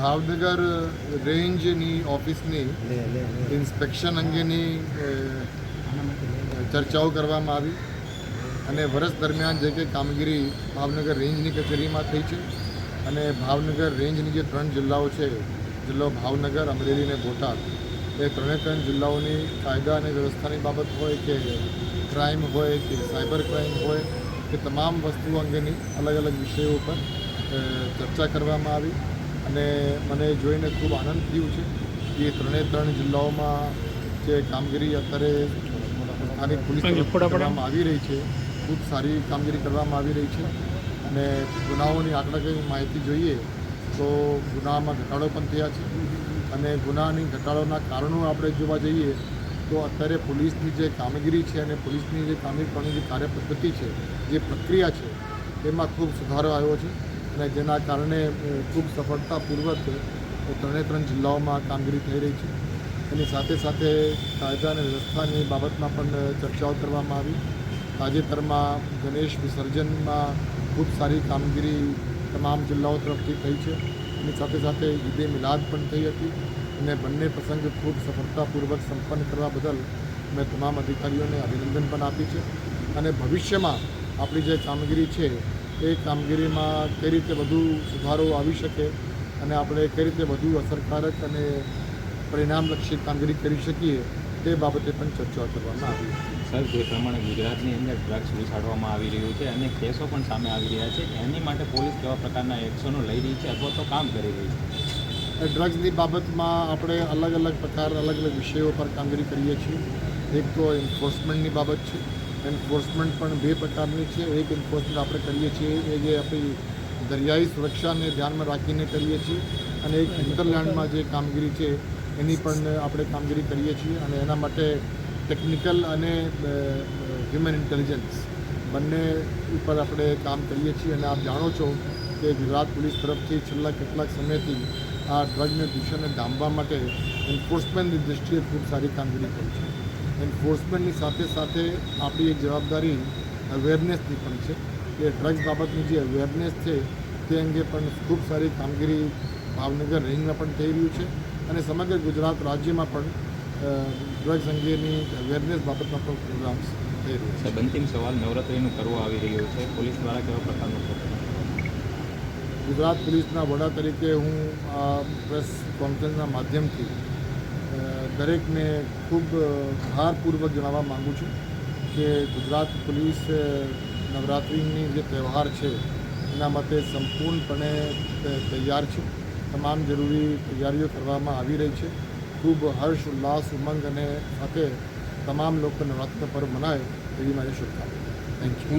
ભાવનગર રેન્જની ઓફિસની ઇન્સ્પેક્શન અંગેની ચર્ચાઓ કરવામાં આવી. અને વર્ષ દરમિયાન જે કંઈ કામગીરી ભાવનગર રેન્જની કચેરીમાં થઈ છે અને ભાવનગર રેન્જની જે ત્રણ જિલ્લાઓ છે જિલ્લો ભાવનગર અમરેલી અને બોટાદ એ ત્રણે ત્રણ જિલ્લાઓની કાયદા અને વ્યવસ્થાની બાબત હોય કે ક્રાઇમ હોય કે સાયબર ક્રાઇમ હોય કે તમામ વસ્તુઓ અંગેની અલગ અલગ વિષયો ઉપર ચર્ચા કરવામાં આવી. અને મને જોઈને ખૂબ આનંદ થયો છે કે એ ત્રણે ત્રણ જિલ્લાઓમાં જે કામગીરી અત્યારે સ્થાનિક પોલીસ કરવામાં આવી રહી છે ખૂબ સારી કામગીરી કરવામાં આવી રહી છે. અને ગુનાઓની આંકડાકીય માહિતી જોઈએ તો ગુનામાં ઘટાડો પણ થયા છે. અને ગુનાની ઘટાડોના કારણો આપણે જોવા જઈએ તો અત્યારે પોલીસની જે કામગીરી છે અને પોલીસની જે કામગીરી કરવાની જે કાર્ય પદ્ધતિ છે જે પ્રક્રિયા છે એમાં ખૂબ સુધારો આવ્યો છે. અને જેના કારણે ખૂબ સફળતાપૂર્વક ત્રણે ત્રણ જિલ્લાઓમાં કામગીરી થઈ રહી છે. એની સાથે સાથે કાયદા અને વ્યવસ્થાની બાબતમાં પણ ચર્ચાઓ કરવામાં આવી. તાજેતરમાં ગણેશ વિસર્જનમાં ખૂબ સારી કામગીરી તમામ જિલ્લાઓ તરફથી થઈ છે. એની સાથે સાથે ઈદે મિલાદ પણ થઈ હતી અને બંને પ્રસંગ ખૂબ સફળતાપૂર્વક સંપન્ન કરવા બદલ મેં તમામ અધિકારીઓને અભિનંદન પણ આપી છે. અને ભવિષ્યમાં આપણી જે કામગીરી છે એ કામગીરીમાં કઈ રીતે વધુ સુધારો આવી શકે અને આપણે કઈ રીતે વધુ અસરકારક અને પરિણામલક્ષી કામગીરી કરી શકીએ તે બાબતે પણ ચર્ચા કરવામાં આવી સર જે પ્રમાણે ગુજરાતની અંદર ડ્રગ્સ ઉછાડવામાં આવી રહ્યું છે અને કેસો પણ સામે આવી રહ્યા છે એની માટે પોલીસ કેવા પ્રકારના એક્શનો લઈ રહી છે અથવા તો કામ કરી રહી છે? ડ્રગ્સની બાબતમાં આપણે અલગ અલગ પ્રકાર અલગ અલગ વિષયો પર કામગીરી કરીએ છીએ. એક તો એન્ફોર્સમેન્ટની બાબત છે એન્ફોર્સમેન્ટ પણ બે પ્રકારની છે. એક એન્ફોર્સમેન્ટ આપણે કરીએ છીએ, એ જે આપણી દરિયાઈ સુરક્ષાને ધ્યાનમાં રાખીને કરીએ છીએ અને એક ઇન્ટરલેન્ડમાં જે કામગીરી છે, એની પણ આપણે કામગીરી કરીએ છીએ અને એના માટે ટેકનિકલ અને હ્યુમન ઇન્ટેલિજન્સ બંને ઉપર આપણે કામ કરીએ છીએ. અને આપ જાણો છો કે ગુજરાત પોલીસ તરફથી છેલ્લા કેટલાક સમયથી આ ડ્રગને દૂષણને ડામવા માટે એન્ફોર્સમેન્ટની દૃષ્ટિએ ખૂબ સારી કામગીરી કરી છે. એન્ફોર્સમેન્ટની સાથે સાથે આપણી એક જવાબદારી અવેરનેસની પણ છે કે ડ્રગ્સ બાબતની જે અવેરનેસ છે તે અંગે પણ ખૂબ સારી કામગીરી ભાવનગર રેન્જમાં પણ થઈ રહ્યું છે અને સમગ્ર ગુજરાત રાજ્યમાં પણ ડ્રગ્સ અંગેની અવેરનેસ બાબતમાં પણ પ્રોગ્રામ્સ થઈ રહ્યો છે. અંતિમ સવાલ નવરાત્રિનું કરવો આવી રહ્યો છે. પોલીસ દ્વારા કેવા પ્રકારનો ગુજરાત પોલીસના વડા તરીકે હું આ પ્રેસ કોન્ફરન્સના માધ્યમથી દરેકને ખૂબ ભારપૂર્વક જણાવવા માગું છું કે ગુજરાત પોલીસ નવરાત્રિની જે તહેવાર છે, એના માટે સંપૂર્ણપણે તૈયાર છે. તમામ જરૂરી તૈયારીઓ કરવામાં આવી રહી છે. ખૂબ હર્ષ, ઉલ્લાસ, ઉમંગ અને સાથે તમામ લોકો નવરાત્રિનો પર્વ મનાય એવી મારી શુભકામના. Thank you